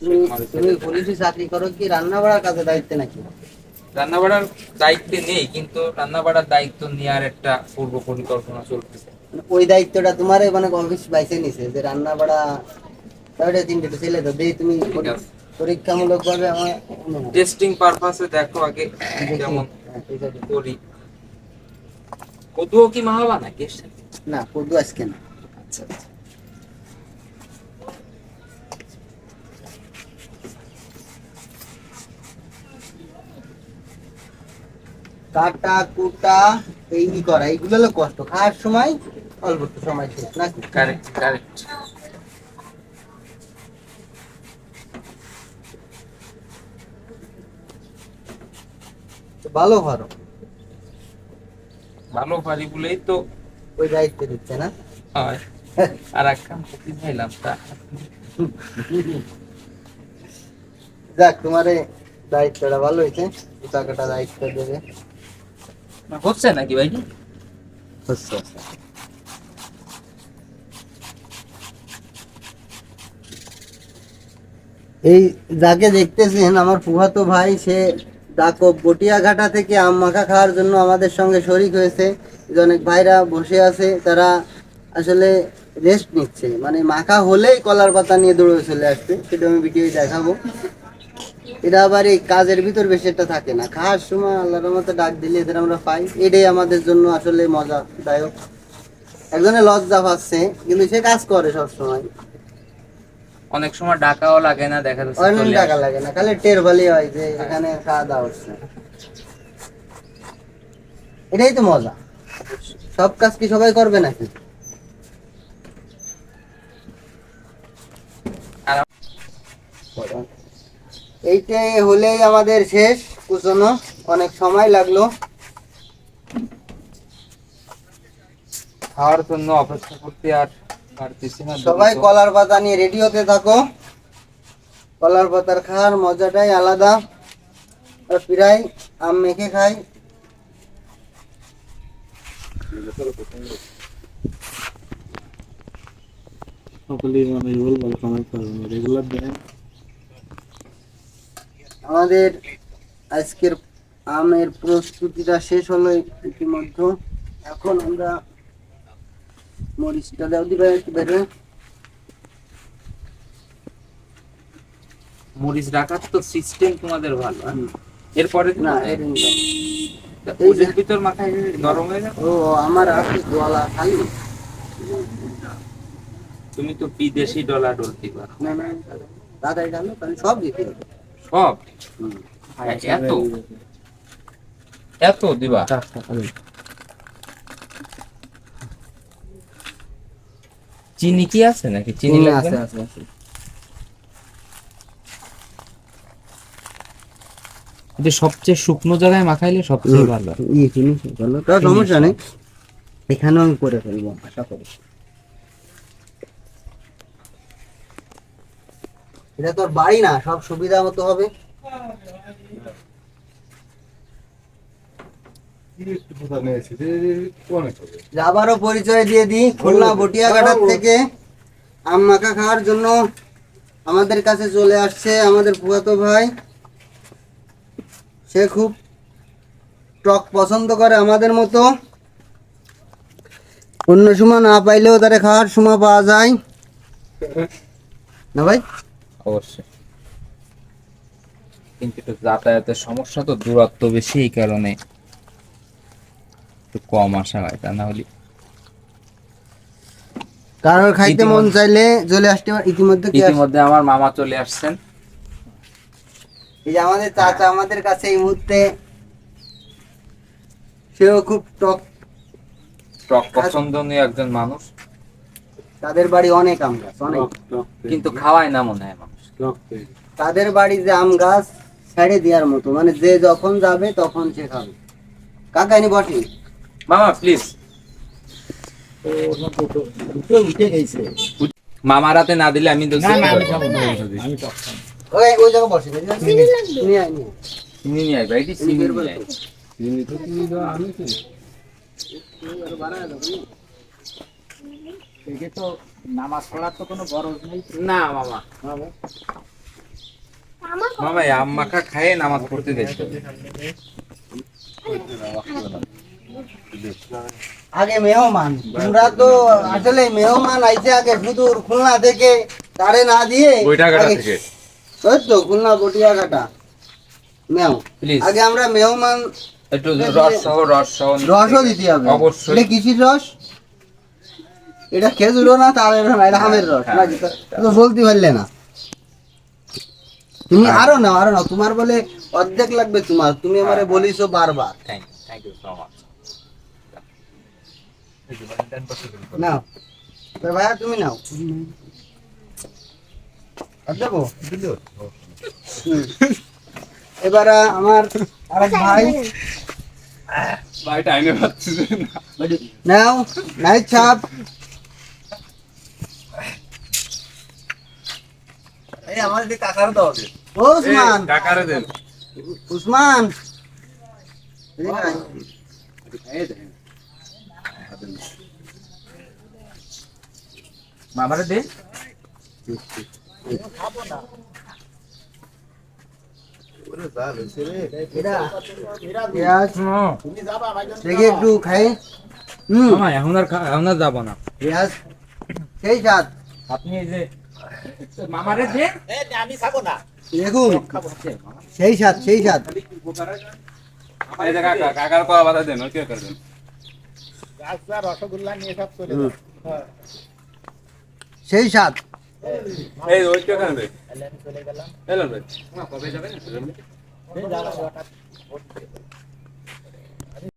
তুমি- পুলিশে চাকরি করো কি রান্না বাড়ার কাজে দায়িত্বে নাকি? রান্না বাড়ার দায়িত্বে নেই কিন্তু রান্না বাড়ার দায়িত্ব নেওয়ার একটা পূর্ব পরিকল্পনা চলতেছে। মানে ওই দায়িত্বটা তোমার মানে অফিস বাইসে নিছে যে রান্না বাড়া তাহলে তিনটে তো ছেলে তো দিয়ে তুমি পরীক্ষামূলক ভাবে আমার। টেস্টিং পারপাসে দেখো আগে। কেমন হ্যাঁ। করি। কদুও কি মাহাবা এর না কদু আজকে না। আচ্ছা। কাটা কুটা এই করা এইগুলো হলো কষ্ট। খাওয়ার সময় অল্প একটু সময় শেষ নাকি? কারেক্ট কারেক্ট ভালো ভালো। ভালো পারি বলেই তো ওই দায়িত্ব দিচ্ছে না? আর এক কাম করতে চাইলাম তা যাক তোমার দায়িত্বটা ভালো হয়েছে টাকাটা দায়িত্ব দেবে। হচ্ছে নাকি ভাই হচ্ছে এই যাকে দেখতেছেন আমার ফুফাতো ভাই সে ডাকব বটিয়াঘাটা থেকে আম মাখা খাওয়ার জন্য আমাদের সঙ্গে শরিক হয়েছে। অনেক ভাইরা বসে আছে তারা আসলে রেস্ট নিচ্ছে। মানে মাখা হলেই কলার পাতা নিয়ে দৌড়ে চলে আসছে সেটা আমি ভিডিও দেখাবো। এরা আবার এই কাজের ভিতর বেশি একটা থাকে না। খাওয়ার সময় আল্লাহর মতো ডাক দিলে এদের আমরা পাই। এটাই আমাদের জন্য আসলে মজাদায়ক। একজনে লজ্জা পাচ্ছে কিন্তু সে কাজ করে সব সময় অনেক সময় ডাকাও লাগে না দেখা যাচ্ছে অনেক টাকা লাগে না খালি টের ভালি হয় যে এখানে খাওয়া দাওয়া হচ্ছে। এটাই তো মজা। সব কাজ কি সবাই করবে নাকি আর এইটাই হলেই আমাদের শেষ। কুচনো অনেক সময় লাগল। খাওয়ার জন্য অপেক্ষা করতে আর পারতেছি না সবাই কলার পাতা নিয়ে রেডি হতে থাকো। কলার পাতার খাওয়ার মজাটাই আলাদা। আর প্রায় আম মেখে খাই। সকলেই মানে বলব সময় করবেন রেগুলার দেন। আমাদের আজকের আমের প্রস্তুতিটা শেষ হলো ইতিমধ্যে এখন আমরা মরিচটা দাও দিবে একটু বেরোয় মরিচ রাখার তো সিস্টেম তোমাদের ভালো হ্যাঁ? এরপরে না এর ভিতর মাথায় গরম হয়ে যাবে ও আমার আছে গোয়ালা খালি তুমি তো বিদেশি ডলার ডলতে পারো না না তাড়াতাড়ি ডালো তাহলে সব দিতে হবে সব। এত। এত। দিবা? চিনি কি আছে নাকি? চিনি আছে না? আছে আছে এটা সবচেয়ে শুকনো জায়গায় মাখাইলে সবচেয়ে ভালো। ইয়ে চিনি বলো তো সমস্যা নেই। এখানেও আমি করে ফেলব আশা করি। এটা তোর বাড়ি না সব সুবিধা মতো হবে। আবারও পরিচয় দিয়ে দিই খুলনা বটিয়াঘাটার থেকে। আম মাখা খাওয়ার জন্য আমাদের কাছে চলে আসছে আমাদের ভাই। সে খুব টক পছন্দ করে আমাদের মতো। অন্য সময় না পাইলেও তারা খাওয়ার সময় পাওয়া যায়। না ভাই? অবশ্যই। কিন্তু একটু যাতায়াতের সমস্যা তো দূরত্ব বেশি এই কারণে একটু কম আসা হয় তা না হলে। কারোর খাইতে মন চাইলে চলে আসতে ইতিমধ্যে ইতিমধ্যে আমার মামা চলে আসছেন। এই যে আমাদের চাচা আমাদের কাছে এই মুহূর্তে সেও খুব টক টক পছন্দনীয় একজন মানুষ। তাদের বাড়ি অনেক আম গাছ অনেক। কিন্তু খাওয়ায় না মনে হয় তাদের বাড়ি যে আম গাছ ছেড়ে দেওয়ার মতো। মানে যে যখন যাবে তখন সে খাবে। কাকানি বসে। মামা প্লিজ মামার হাতে না দিলে আমি তো আমি ওই ওই বসে নিয়ে আয়, নিয়ে আয়। নিয়ে তো নামাজ পড়ার তো কোনো গরজ নেই। না মামা। মামা। আম মাখা খাইয়ে নামাজ পড়তে দেখতে আগে মেহমান। তোমরা তো আসলে মেহমান আইছে আগে সুদূর খুলনা থেকে তারে না দিয়ে থেকে। ওই তো খুলনা বটিয়াঘাটা। মেও আগে আমরা মেহমান একটু রস সহ রস সহ রসও দিতে হবে। অবশ্যই। রস? এটা খেজুরও না তালের না এটা আমের রস হ্যাঁ। নাকি? তো বলতে পারলে না। তুমি আরও নাও আরও নাও। তোমার বলে অর্ধেক লাগবে তোমার। তুমি আমারে হ্যাঁ। বলিছো বারবার। Thank thank you so much নাও। ভাইয়া তুমি নাও। দেবো? এবার আমার আরেক ভাই। ভাই টাইমে পাচ্ছি নাও নাই ছাপ দিকে কাকার দাও দে ও উসমান। কাকারে দেন উসমান। মামারে দে। দেখি একটু খাই। হুম। এখন আর এখন আর যাব না। পেঁয়াজ। সেই স্বাদ আপনি এই যে মামারে দে। দেখুন সেই স্বাদ সেই স্বাদ। যে কাকা কাকার কলা পাতা দেন ওকে করবেন হুম। সেই স্বাদ। এই ওইটা কেন রে এলেন ভাই। কবে যাবেন?